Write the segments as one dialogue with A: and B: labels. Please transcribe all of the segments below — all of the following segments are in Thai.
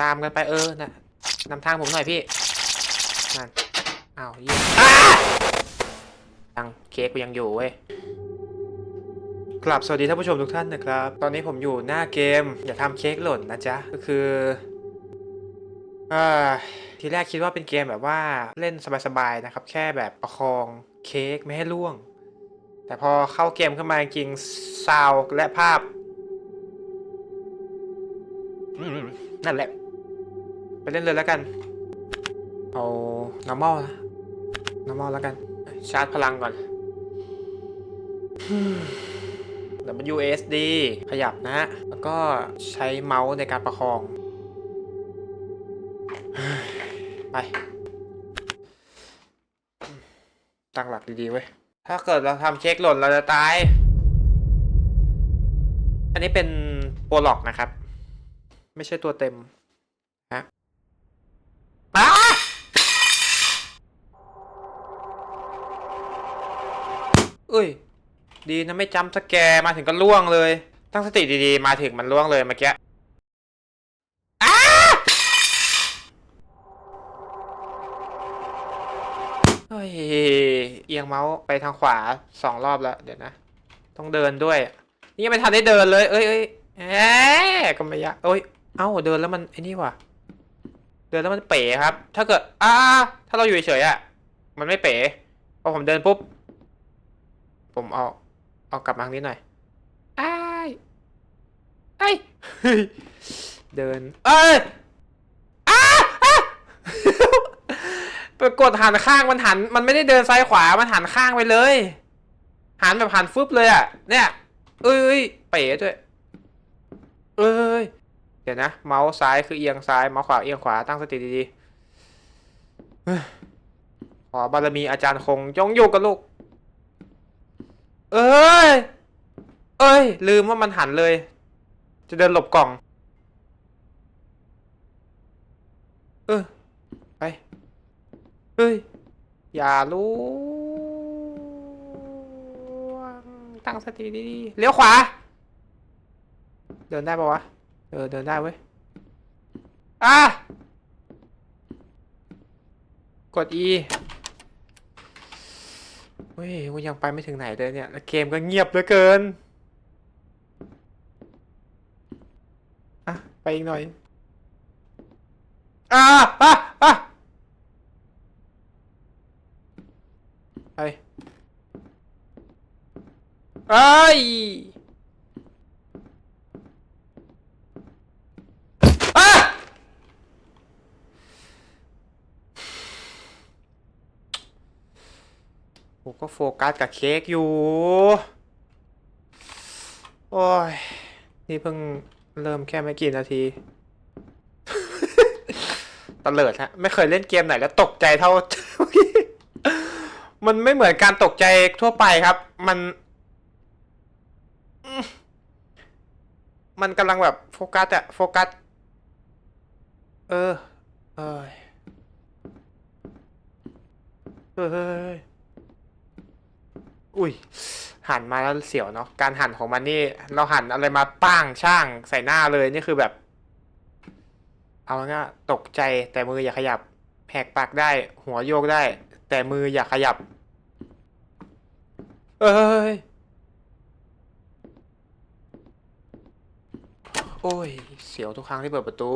A: ตามกันไปเออนะนำทางผมหน่อยพี่นั่นอ้าวเยี่ยมอ้ายังเค้กกูยังอยู่เว้ยกลับสวัสดีท่านผู้ชมทุกท่านนะครับ ตอนนี้ผมอยู่หน้าเกม อย่าทำเค้กหล่นนะจ๊ะ ก็คืออ่าทีแรกคิดว่าเป็นเกมแบบว่าเล่นสบายๆนะครับ แค่แบบประคองเค้กไม่ให้ล่วง แต่พอเข้าเกมเข้ามาจริงซาวด์และภาพอืมนั่นแหละ ไปเล่นเลยแล้วกัน เอา normal นะ normal แล้วกัน ชาร์จพลังก่อน WSD ขยับนะ แล้วก็ใช้เมาส์ในการประคอง ไป ตั้งหลักดีๆเว้ยถ้าเกิดเราทำเค้กหล่นเราจะตาย อันนี้เป็นโปรล็อกนะครับ ไม่ใช่ตัวเต็ม เอ้ย ดีนะไม่จำสแกมาถึงก็ล่วงเลย ตั้งสติดีๆ มาถึงมันล่วงเลยเมื่อกี้อ้าเฮ้ยเอียงเมาส์ไปทางขวาสองรอบแล้วเดี๋ยวนะ ต้องเดินด้วย นี่ยังไม่ทันได้เดินเลย เอ้ยเอ้ยแหมก็ไม่ยากเอ้ย เอ้าเดินแล้วมันไอ้นี่ว่ะ เดินแล้วมันเป๋ครับ ถ้าเกิด อ่า ถ้าเราอยู่เฉยๆอะ มันไม่เป๋พอผมเดินปุ๊บ ผมเอา เอากลับมาทางนี้หน่อยอ้ายไอ้ยเฮ้ยเดิน เอ้ยอ้าอ้าไปกดหันข้างมันหัน มันไม่ได้เดินซ้ายขวา มันหันข้างไปเลย หันแบบหันฟึบเลยอะ เนี่ย เอ้ยเอ้ยเป๋ด้วย เอ้ย เดี๋ยวนะ เมาส์ซ้ายคือเอียงซ้าย เมาส์ขวาเอียงขวา ตั้งสติดีๆเฮ้ยขอบารมีอาจารย์คงจงอยู่กับลูก เอ้ย เอ้ย ลืมว่ามันหันเลย จะเดินหลบกล่อง เออไป เฮ้ย อย่ารู้ตั้งสติดีๆเลี้ยวขวา เดินได้ปะวะ เออ เดินได้เว้ย อะ กด E เฮ้ยกูยังไปไม่ถึงไหนเลยเนี่ยแล้วเกมก็เงียบเหลือเกินอะไปอีกหน่อยอะอะอะไปไอ้ย อะ ผมก็โฟกัสกับเค้กอยู่ โอ้ย นี่เพิ่งเริ่มแค่ไม่กี่นาทีตะเลิดฮะ ไม่เคยเล่นเกมไหนแล้วตกใจเท่า มันไม่เหมือนการตกใจทั่วไปครับ มัน มันกำลังแบบโฟกัสอะโฟกัส เออ เอยเอย อุ้ย หันมาแล้วเสียวเนาะ การหันของมันนี่ เราหันอะไรมาป้างช่างใส่หน้าเลยนี่คือแบบ เอาง่ายตกใจแต่มืออย่าขยับแหกปากได้ หัวโยกได้ แต่มืออย่าขยับ เอ้ย โอ้ย เสียวทุกครั้งที่เปิดประตู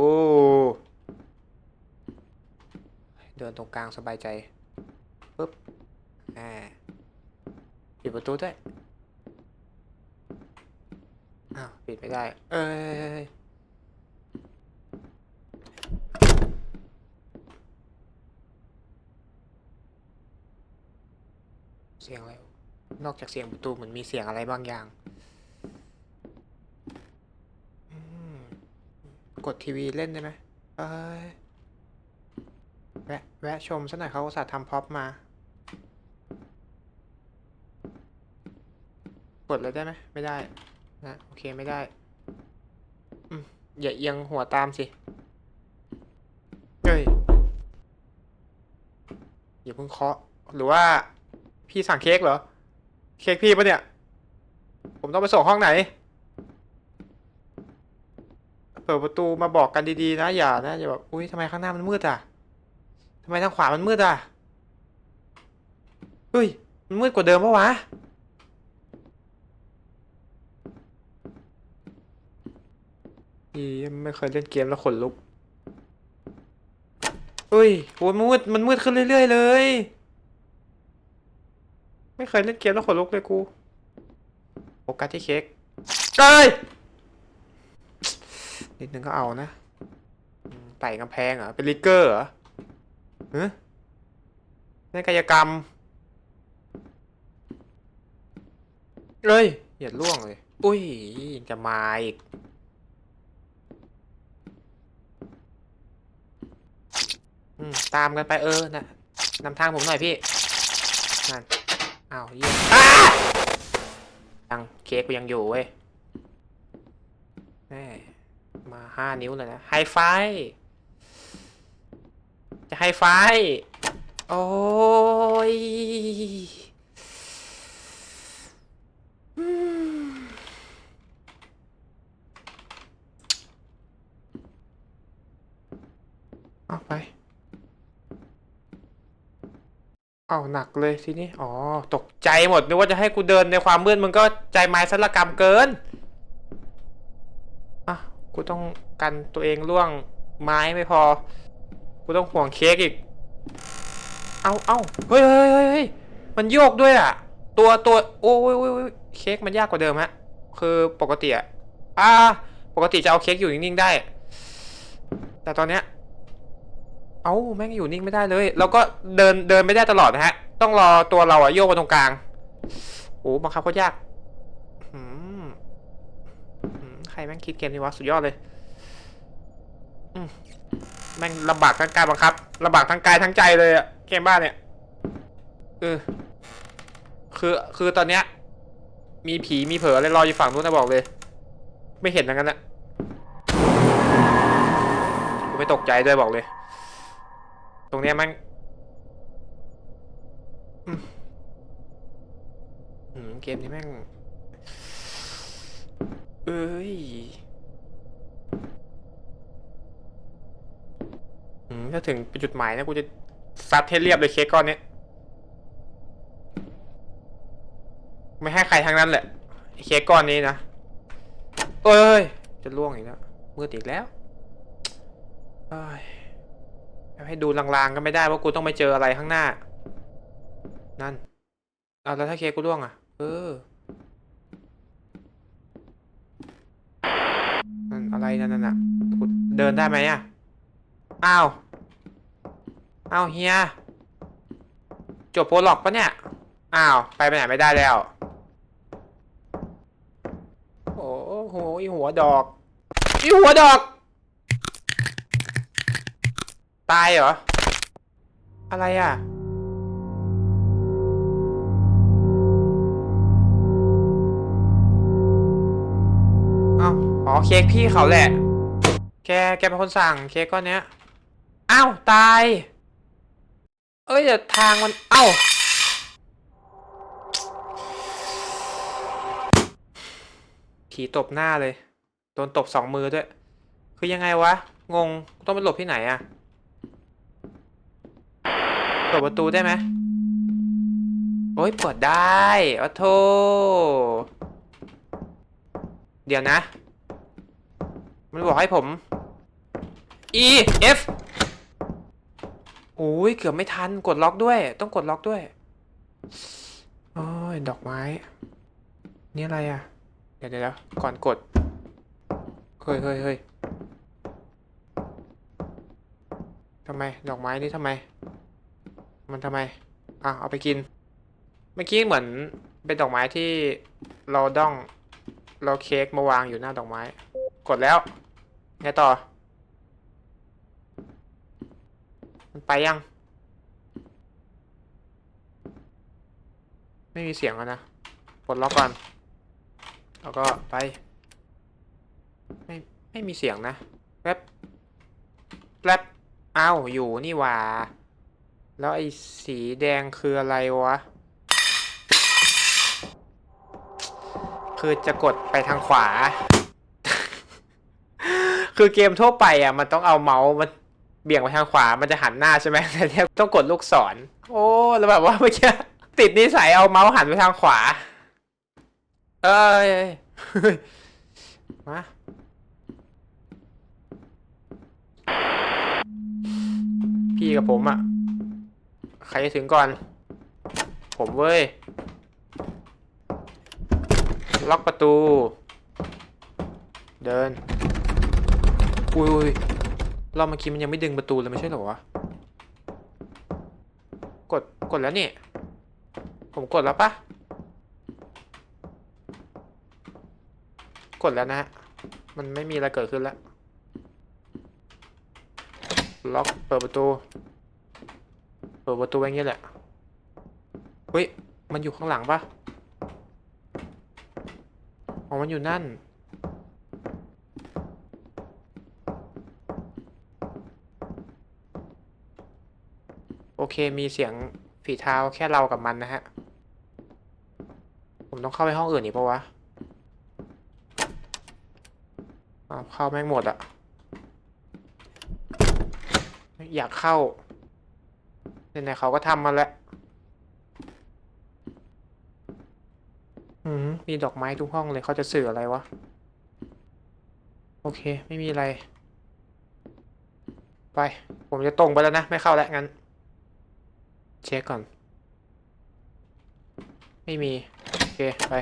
A: เดินตรงกลางสบายใจปุ๊บ อ่า ปิดประตูด้วย อ้าว ปิดไม่ได้ เอ้ยเสียงอะไร นอกจากเสียงประตูเหมือนมีเสียงอะไรบางอย่าง กดทีวีเล่นได้ไหมเอ้ยแวะ แวะชมสักหน่อยเขาอุตส่าห์ทำพ็อปมา กดเลยได้ไหมไม่ได้นะโอเคไม่ได้อืมอย่าเอียงหัวตามสิเฮ้ยอย่าเพิ่งเคาะหรือว่าพี่สั่งเค้กเหรอ เค้กพี่ปะเนี่ย ผมต้องไปส่งห้องไหนไปปิดประตูมาบอกกันดีๆนะ อย่านะอย่าแบบอุ้ยทำไมข้างหน้ามันมืดอะทำไมทางขวามันมืดอะเฮ้ยมันมืดกว่าเดิมปะวะ อีไม่เคยเล่นเกมแล้วขนลุกเฮ้ยโหมันมืดมันมืดขึ้นเรื่อยๆเลย ไม่เคยเล่นเกมแล้วขนลุกเลยกูโฟกัสที่เค้กเอ้ยนิดนึงก็เอานะไต่กำแพงเหรอเป็นลิกเกอร์เหรอฮะเล่นกายกรรมเอ้ยอย่าล่วงเลย อุ้ยจะมาอีก อืมตามกันไปเออนะนำทางผมหน่อยพี่นั่นอ้าวเยี่ยมยังเค้กกูยังอยู่เว้ยแม่มาห้านิ้วเลยนะไฮไฟ จะไฮไฟ โอ้ยอืมเอาไป เอาหนักเลยทีนี้ อ๋อ ตกใจหมดนึกว่าจะให้กูเดินในความมืดมึงก็ใจไม้สลกรรมเกิน อะ กูต้องกันตัวเองล่วงไม้ไม่พอ กูต้องห่วงเค้กอีก เอาเอาเฮ้ยเฮ้ยเฮ้ยเฮ้ยมันโยกด้วยอะ ตัวตัวโอ้ยโอ้ยโอ้ยเค้กมันยากกว่าเดิมฮะ คือปกติอะอ่าปกติจะเอาเค้กอยู่นิ่งๆได้ แต่ตอนเนี้ย เอาแม่งอยู่นิ่งไม่ได้เลย แล้วก็เดินเดินไม่ได้ตลอดนะฮะ ต้องรอตัวเราอะโยกมาตรงกลางโอ้บังคับก็ยากใครแม่งคิดเกมนี้วะสุดยอดเลยมแม่งลำบากทั้งการบังคับลำบากทั้งกายทั้งใจเลยอะเกมบ้านเนี่ยเออคือคือตอนเนี้ย มีผีมีเผลออะไรรออยู่ฝั่งนู้นนะบอกเลย ไม่เห็นอย่างนั้นนะกูไม่ตกใจด้วยบอกเลย ตรงเนี้ยแม่งเกมนี้แม่ง เอ้ยถ้าถึงไปจุดหมายนะกูจะซัดให้เรียบเลยเค้กก้อนนี้ไม่ให้ใครทั้งนั้นแหละเค้กก้อนนี้นะ เอ้ย จะล่วงอีกแล้วมืดอีกแล้วเอ้ย ให้ดูลางๆก็ไม่ได้ว่ากูต้องไปเจออะไรข้างหน้า นั่นเอาแล้วถ้าเค้กกูร่วงอะ เออนั่นอะไรนั่นน่ะกูเดินได้ไหมอะอ้าวอ้าวเฮียจบโปรล็อกปะเนี่ยอ้าวไปไปไหนไม่ได้แล้ว โอ้โหอีหัวดอกอีหัวดอก ตายเหรอ อะไรอะ อ้าวอ๋อเค้กพี่เขาแหละ แก แกเป็นคนสั่งเค้กก้อนเนี้ย อ้าว ตาย เอ้ยแต่ทางมัน เอ้า ผีตบหน้าเลย โดนตบสองมือด้วย คือยังไงวะ งง ต้องไปหลบที่ไหนอะ เปิดประตูได้ไหมโอ้ยเปิดได้โอ้โทเดี๋ยวนะ มันบอกให้ผม E F โอ้ยเกือบไม่ทันกดล็อกด้วย ต้องกดล็อกด้วยโอ้ยดอกไม้ นี่อะไรอะ เดี๋ยวเดี๋ยวก่อนกดเฮ้ยเฮ้ยเฮ้ยทำไม ดอกไม้นี่ทำไม มันทำไม อะ เอาไปกิน เมื่อกี้เหมือนเป็นดอกไม้ที่เราด้อง เราเค้กมาวางอยู่หน้าดอกไม้ กดแล้ว ไงต่อ มันไปยัง ไม่มีเสียงแล้วนะปลดล็อกก่อน แล้วก็ไป ไม่ ไม่มีเสียงนะแป๊บแป๊บอ้าว อยู่นี่ว่า แล้วไอ้สีแดงคืออะไรวะ คือจะกดไปทางขวา คือเกมทั่วไปอะ มันต้องเอาเมาส์มันเบี่ยงไปทางขวา มันจะหันหน้าใช่ไหมแต่เนี่ยต้องกดลูกศร โอ้แล้วแบบว่าเมื่อกี้ติดนิสัยเอาเมาส์หันไปทางขวา เอ้ยเอ้ยเฮ้ยมาพี่กับผมอะ ใครจะถึงก่อน ผมเว้ย ล็อกประตู เดิน อุ้ยอุ้ยรอบเมื่อกี้มันยังไม่ดึงประตูเลยไม่ใช่เหรอวะ กด กดแล้วนี่ ผมกดแล้วปะกดแล้วนะฮะ มันไม่มีอะไรเกิดขึ้นแล้ว ล็อกเปิดประตู ปิดประตูอย่างเงี้ยแหละ เฮ้ย มันอยู่ข้างหลังปะอ๋อมันอยู่นั่น โอเค มีเสียงฝีเท้าแค่เรากับมันนะฮะ ผมต้องเข้าไปห้องอื่นอีกปะวะเข้าแม่งหมดอะอยากเข้า ไหนๆเขาก็ทำมาแล้วอืมมีดอกไม้ทุกห้องเลยเขาจะสื่ออะไรวะ โอเค ไม่มีอะไร ไป ผมจะตรงไปแล้วนะ ไม่เข้าแล้วงั้น เช็คก่อน ไม่มี โอเค ไป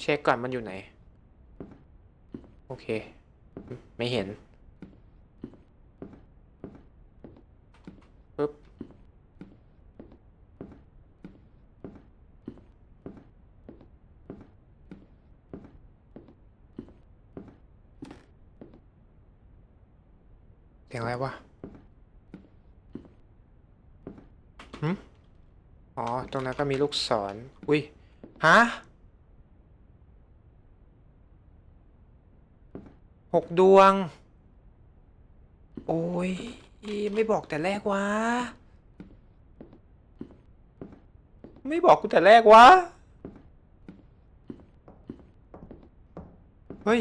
A: เช็คก่อนมันอยู่ไหน โอเค ไม่เห็นปึ๊บเสียงอะไรวะหึอ๋อ ตรงนั้นก็มีลูกศร อุ้ย ฮะ หกดวง โอ้ย ไม่บอกแต่แรกวะ ไม่บอกกูแต่แรกวะ เฮ้ย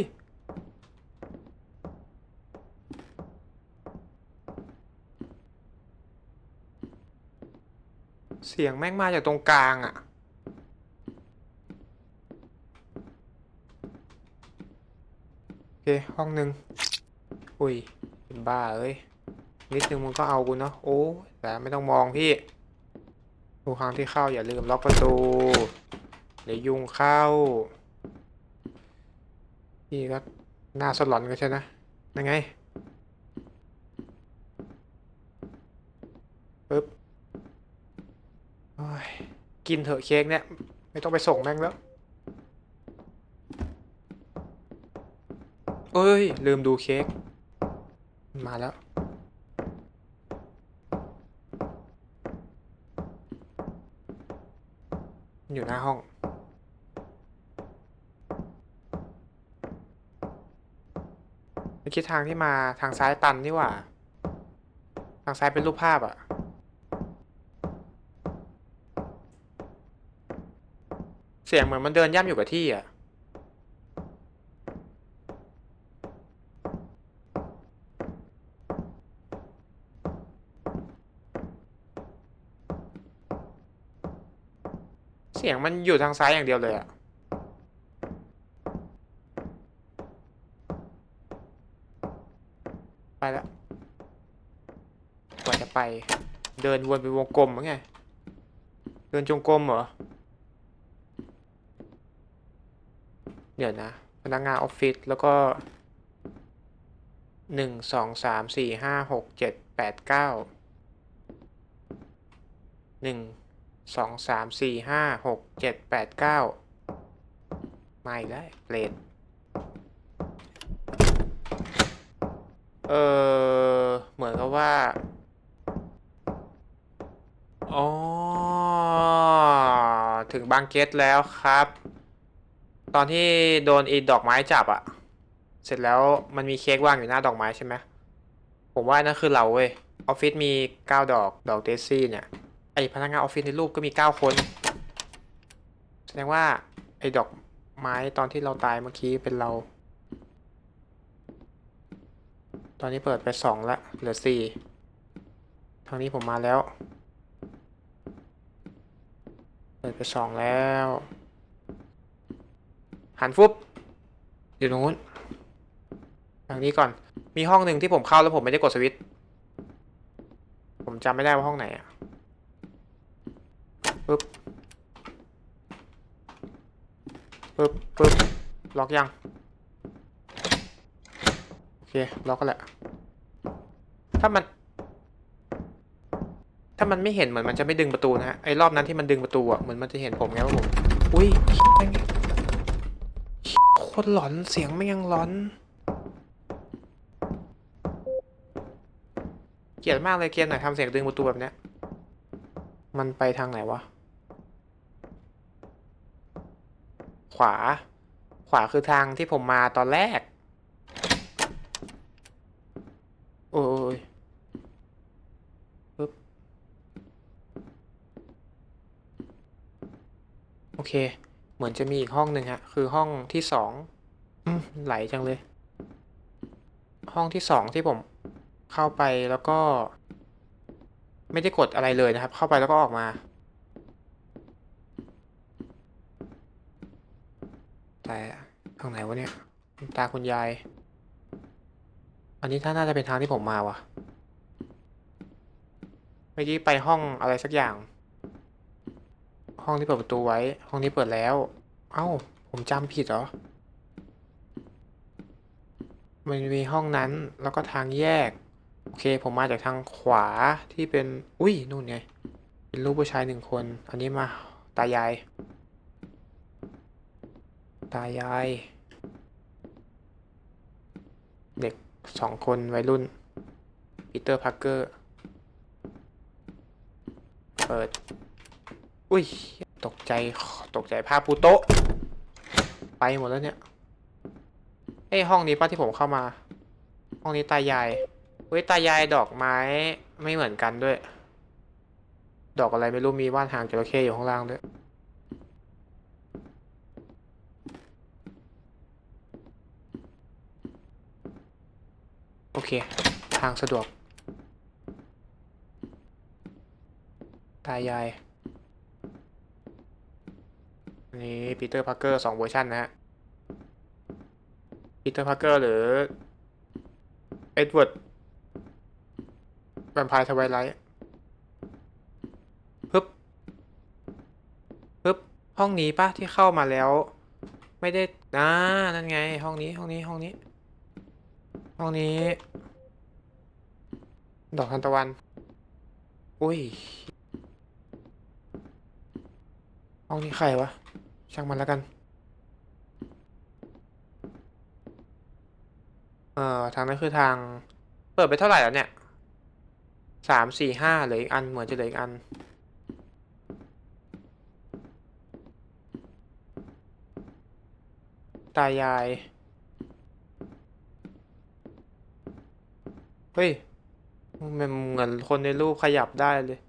A: เสียงแม่งมาจากตรงกลางอะโอเค ห้องหนึ่งอุ้ยเป็นบ้าเอ้ยนิดนึงมึงก็เอากูเนาะโอ้แต่ไม่ต้องมองพี่ทุกครั้งที่เข้าอย่าลืมล็อกประตูเดี๋ยวยุงเข้าพี่ก็หน้าสลอนกันใช่นะยังไงปึ๊บอ้ยกินเถอะเค้กเนี่ย ไม่ต้องไปส่งแม่งแล้ว เอ้ย ลืมดูเค้กมาแล้ว อยู่หน้าห้องเมื่อกี้ทางที่มาทางซ้ายตันนี่หว่า ทางซ้ายเป็นรูปภาพอะเสียงเหมือนมันเดินย่ำอยู่กับที่อะเสียง มันอยู่ทางซ้ายอย่างเดียวเลยอะไปแล้วกว่าจะไป เดินวนเป็นวงกลมมั้งไง เดินจงกรมเหรอ เดี๋ยวนะ พนักงานออฟฟิศแล้วก็หนึ่งสองสามสี่ห้าหกเจ็ดแปดเก้าหนึ่ง สองสามสี่ห้าหกเจ็ดแปดเก้ามาอีกแล้วเปรตเออเหมือนกับว่าอ๋อถึงบางเกตแล้วครับ ตอนที่โดนอีดอกไม้จับอะเสร็จแล้วมันมีเค้กวางอยู่หน้าดอกไม้ใช่ไหมผมว่านั่นคือเราเว้ย ออฟฟิศมีเก้าดอก ดอกเดซี่เนี่ย ไอพนักงานออฟฟิศในรูปก็มีเก้าคน แสดงว่า ไอดอกไม้ตอนที่เราตายเมื่อกี้เป็นเรา ตอนนี้เปิดไปสองละ เหลือสี่ทางนี้ผมมาแล้ว เปิดไปสองแล้ว หันฟุบ อยู่ตรงนู้นทางนี้ก่อน มีห้องหนึ่งที่ผมเข้าแล้วผมไม่ได้กดสวิตช์ ผมจำไม่ได้ว่าห้องไหนอะ ปึ๊บปึ๊บปึ๊บล็อกยัง โอเค ล็อกก็แหละ ถ้ามัน ถ้ามันไม่เห็นเหมือนมันจะไม่ดึงประตูนะฮะ ไอ้รอบนั้นที่มันดึงประตูอะ เหมือนมันจะเห็นผมไงว่าผม อุ้ยโคตรหลอนเสียงไม่ยังหลอน เกลียดมากเลยเกลียดหน่อยทำเสียงดึงประตูแบบเนี้ย มันไปทางไหนวะ ขวา ขวาคือทางที่ผมมาตอนแรก โอ้ยปึ๊บ โอเค เหมือนจะมีอีกห้องหนึ่งฮะ คือห้องที่สองไหลจังเลย ห้องที่สองที่ผมเข้าไปแล้วก็ ไม่ได้กดอะไรเลยนะครับ เข้าไปแล้วก็ออกมาแต่ทางไหนวะเนี่ยตาคุณยาย อันนี้ถ้าน่าจะเป็นทางที่ผมมาว่ะเมื่อกี้ไปห้องอะไรสักอย่าง ห้องที่เปิดประตูไว้ ห้องนี้เปิดแล้ว เอ้า ผมจำผิดเหรอ มันมีห้องนั้นแล้วก็ทางแยก โอเค ผมมาจากทางขวาที่เป็น อุ้ยนู่นไง เป็นรูปผู้ชายหนึ่งคน อันนี้มาตายาย ตายาย เด็กสองคนวัยรุ่นปีเตอร์พาร์เกอร์ เปิด อุ้ย ตกใจ ตกใจผ้าปูโต๊ะไปหมดแล้วเนี่ย เอ้ห้องนี้ป้าที่ผมเข้ามา ห้องนี้ตายาย เฮ้ยตายายดอกไม้ไม่เหมือนกันด้วย ดอกอะไรไม่รู้มีว่านหางจระเข้อยู่ข้างล่างด้วยโอเค ทางสะดวก ตายายอันนี้ปีเตอร์พาร์เกอร์สองเวอร์ชันนะฮะปีเตอร์พาร์เกอร์หรือเอ็ดเวิร์ด แวมไพร์ทวายไลท์ฮึบฮึบห้องนี้ปะที่เข้ามาแล้ว ไม่ได้อ่านั่นไง ห้องนี้ห้องนี้ห้องนี้ ห้องนี้ ดอกทานตะวัน อุ้ย ห้องนี้ใครวะ ช่างมันแล้วกัน เอ่อ ทางนั้นคือทาง เปิดไปเท่าไหร่แล้วเนี่ย สามสี่ห้าเหลืออีกอันเหมือนจะเหลืออีกอัน ตายาย เฮ้ย มันเหมือนคนในรูปขยับได้เลย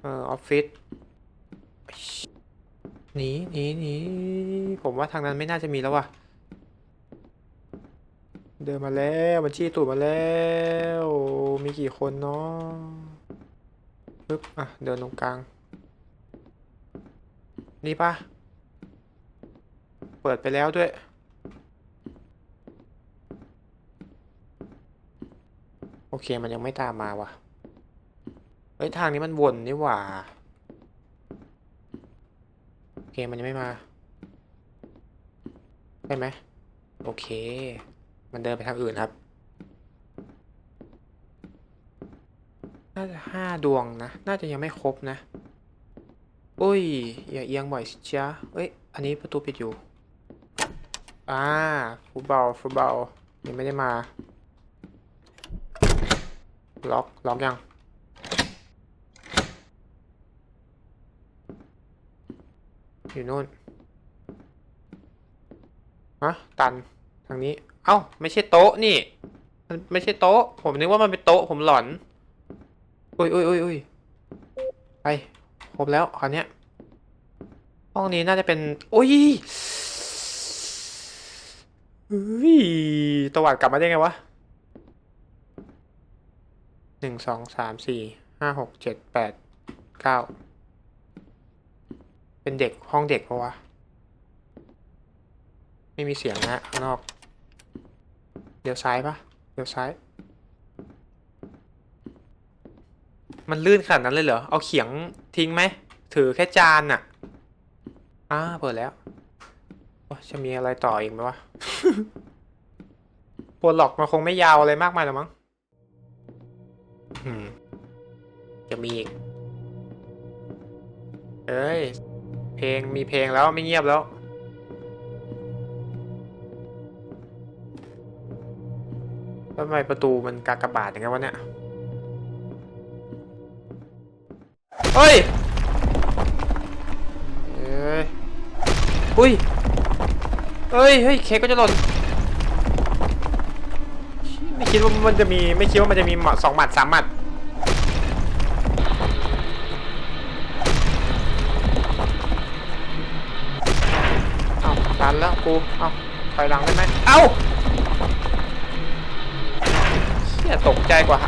A: เออออฟฟิศหนีหนีหนีผมว่าทางนั้นไม่น่าจะมีแล้วว่ะ เดินมาแล้วมันชี้ตูดมาแล้ว มีกี่คนเนาะปึ๊บอะเดินตรงกลาง นี่ปะเปิดไปแล้วด้วย โอเคมันยังไม่ตามมาว่ะเฮ้ยทางนี้มันวนนี่หว่า โอเคมันยังไม่มาใช่ไหม โอเค มันเดินไปทางอื่นครับ น่าจะห้าดวงนะ น่าจะยังไม่ครบนะ อุ้ย อย่าเอียงบ่อยสิจ๊ะเอ้ย อันนี้ประตูปิดอยู่ อ่า ฟุตบอล ฟุตบอลยังไม่ได้มา ล็อก ล็อกยังอยู่นู่นฮะตัน ทางนี้ เอ้า ไม่ใช่โต๊ะนี่มันไม่ใช่โต๊ะ ผมนึกว่ามันเป็นโต๊ะ ผมหลอน อุ้ยอุ้ยอุ้ยอุ้ยไปครบแล้วคราวนี้ย ห้องนี้น่าจะเป็นโอ้ยเฮ้ยตวัดกลับมาได้ไงวะหนึ่งสองสามสี่ห้าหกเจ็ดแปดเก้าเป็นเด็กห้องเด็กปะวะ ไม่มีเสียงนะข้างนอก เดี๋ยวซ้ายปะเดี๋ยวซ้าย มันลื่นขนาดนั้นเลยเหรอ เอาเขียงทิ้งไหม ถือแค่จานน่ะ อ่า เปิดแล้วโอ้ยจะมีอะไรต่ออีกไหมวะปวดหลอกมันคงไม่ยาวอะไรมากมายหรอกมั้งอืมจะมีอีก เอ้ย เพลงมีเพลงแล้วไม่เงียบแล้ว ทำไมประตูมันกากบาทอย่างงี้วะเนี่ย เฮ้ย เอ้ยอุ้ยเอ้ย เฮ้ย เค้กก็จะหล่น ไม่คิดว่ามันจะมี ไม่คิดว่ามันจะมีหมัดสองหมัดสามหมัดเอาตันแล้วกู เอาถอยหลังได้ไหมเอา ใจกว่า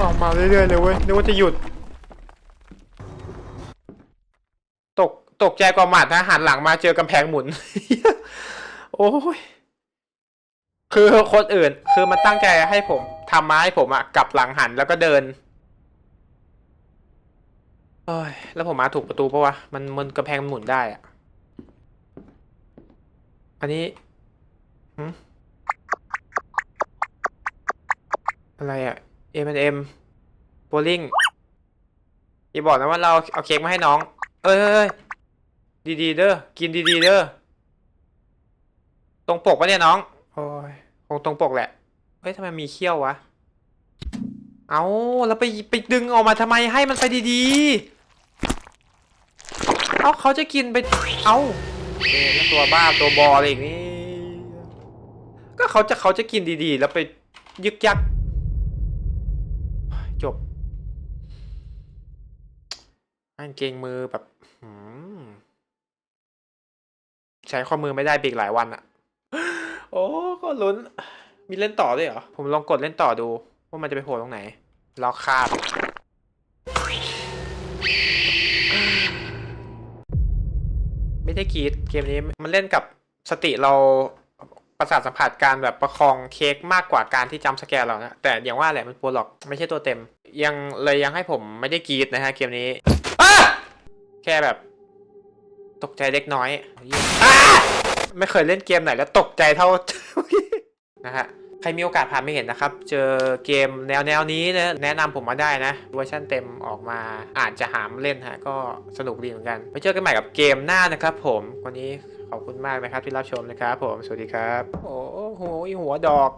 A: ออกมาเรื่อยๆเลยเว้ยนึกว่าจะหยุด ตกตกใจกว่าหมัดนะหันหลังมาเจอกำแพงหมุน โอ้ยคือคนอื่น คือมันตั้งใจให้ผมทำมาให้ผมอะกลับหลังหันแล้วก็เดิน โอ้ยแล้วผมมาถูกประตูปะวะ มันมันกำแพงมันหมุนได้อะอันนี้หึอะไรอะ M&M โบลิ่งอย่าบอกนะว่าเราเอาเค้กมาให้น้อง เอ้ยเอ้ยเอ้ยดีๆเด้อ กินดีๆเด้อ ตรงปกปะเนี่ยน้อง โอ้ยคงตรงปกแหละ เฮ้ยทำไมมีเขี้ยววะ เอาแล้วไปไปดึงออกมาทำไมให้มันไปดีๆ เอาเขาจะกินไป เอาเอ๊ะแล้วตัวบ้าตัวบออะไรอย่างนี้ ก็เขาจะเขาจะกินดีๆ แล้วไปยึกยัก จบอันเกงมือแบบหืมใช้ข้อมือไม่ได้ไปอีกหลายวันอะโอ้ก็ลุ้น มีเล่นต่อด้วยเหรอ ผมลองกดเล่นต่อดู ว่ามันจะไปโผล่ตรงไหนล็อกคาบ ไม่ได้กรีดเกมนี้มันเล่นกับสติเราประสาทสัมผัสการแบบประคองเค้กมากกว่าการที่จำสแกนเรานะแต่อย่างว่าแหละมันโปรหรอกไม่ใช่ตัวเต็ม ยังเลยยังให้ผมไม่ได้กรีดนะฮะเกมนี้แค่แบบ ตกใจเล็กน้อยอไม่เคยเล่นเกมไหนแล้วตกใจเท่านะฮะ ใครมีโอกาสผ่านไม่เห็นนะครับ เจอเกมแนวแนวนี้นะแนะนำผมมาได้นะเวอร์ชันเต็มออกมาอาจจะหามเล่นฮะก็สนุกดีเหมือนกัน ไปเจอกันใหม่กับเกมหน้านะครับผมวันนี้ขอบคุณมากนะครับที่รับชมนะครับผมสวัสดีครับ โอ้โหหัวดอก